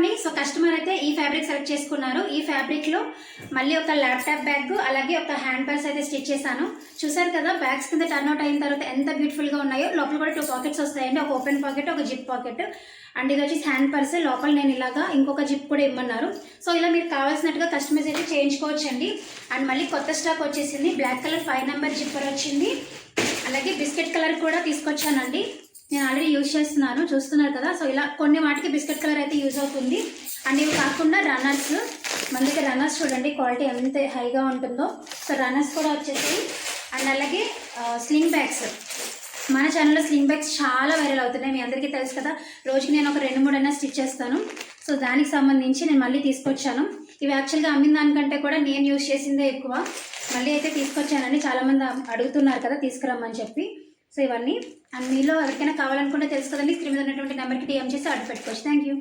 అండి so customer అయితే ఈ ఫ్యాబ్రిక్ సెలెక్ట్ చేసుకున్నారు. ఈ ఫ్యాబ్రిక్లో మళ్ళీ ఒక ల్యాప్టాప్ బ్యాగ్ అలాగే ఒక హ్యాండ్ పర్స్ అయితే స్టిచ్ చేశాను. చూసారు కదా బ్యాగ్స్ కింద టర్న్ అవుట్ అయిన తర్వాత ఎంత బ్యూటిఫుల్గా ఉన్నాయో. లోపల కూడా టూ పాకెట్స్ వస్తాయండి. ఒక ఓపెన్ పాకెట్ ఒక జిప్ పాకెట్ అండ్ ఇది వచ్చేసి హ్యాండ్ పర్స్ లోపల నేను ఇలాగా ఇంకొక జిప్ కూడా ఇమ్మన్నారు. సో ఇలా మీరు కావాల్సినట్టుగా కస్టమైజ్ అయితే చేయించుకోవచ్చు అండి అండ్ మళ్ళీ కొత్త స్టాక్ వచ్చేసింది. Black colour five number zipper వచ్చింది. అలాగే బిస్కెట్ కలర్ కూడా తీసుకొచ్చానండి. నేను ఆల్రెడీ యూజ్ చేస్తున్నాను చూస్తున్నారు కదా. సో ఇలా కొన్ని వాటికి బిస్కెట్ కలర్ అయితే యూజ్ అవుతుంది. అండ్ ఇవి కాకుండా రన్నర్స్ మన దగ్గర రన్నర్స్ చూడండి క్వాలిటీ ఎంత హైగా ఉంటుందో. సో రన్నర్స్ కూడా వచ్చేసి అండ్ అలాగే స్లింగ్ బ్యాగ్స్ మన ఛానల్లో స్లింగ్ బ్యాగ్స్ చాలా వైరల్ అవుతున్నాయి. మీ అందరికీ తెలుసు కదా. రోజుకి నేను ఒక రెండు మూడు అయినా స్టిచ్ చేస్తాను. సో దానికి సంబంధించి నేను మళ్ళీ తీసుకొచ్చాను. ఇవి యాక్చువల్గా అమ్మిన దానికంటే కూడా నేను యూజ్ చేసిందే ఎక్కువ. మళ్ళీ అయితే తీసుకొచ్చానని చాలామంది అడుగుతున్నారు కదా తీసుకురమ్మని చెప్పి. సో ఇవన్నీ. అండ్ మీలో ఎవరికైనా కావాలనుకుంటే తెలుసు కదండి స్క్రీన్ మీద ఉన్నటువంటి నెంబర్కి డిఎం చేసి ఆర్డర్ పెట్టుకోవచ్చు. Thank you